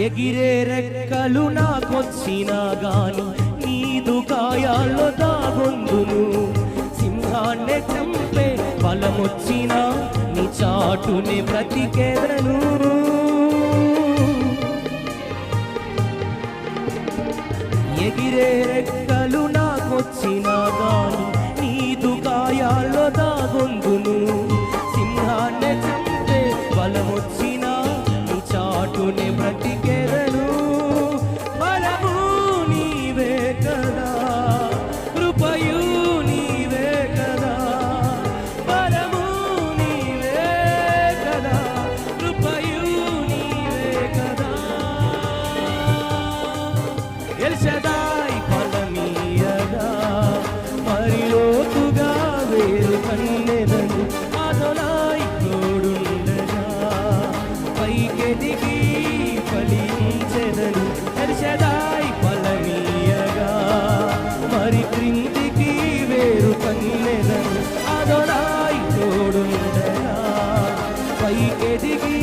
ఎగిరే రెక్కలు నాకొచ్చినా గాని నీదు గాయాల్లో దాగొందును. సింహాన్ని చంపే బలమొచ్చినా నీ చాటుని బ్రతికెదను. ఎగిరే రెక్కలు నాకొచ్చినా గాని నీదు గాయాల్లో దాగొందును. సింహాన్ని చంపే బలమొచ్చినా ఎల్షదాయ్ పలమీయగా మరి లోతుగా వేరు కన్నెదను అదనాయ్ తోడుండగా పైకెదిగి ఫలించెదను ఎల్షదాయ్ పలమీయగా మరి క్రిందికి వేరు కన్నెదను అదనాయ్ తోడుండగా పైకెదిగి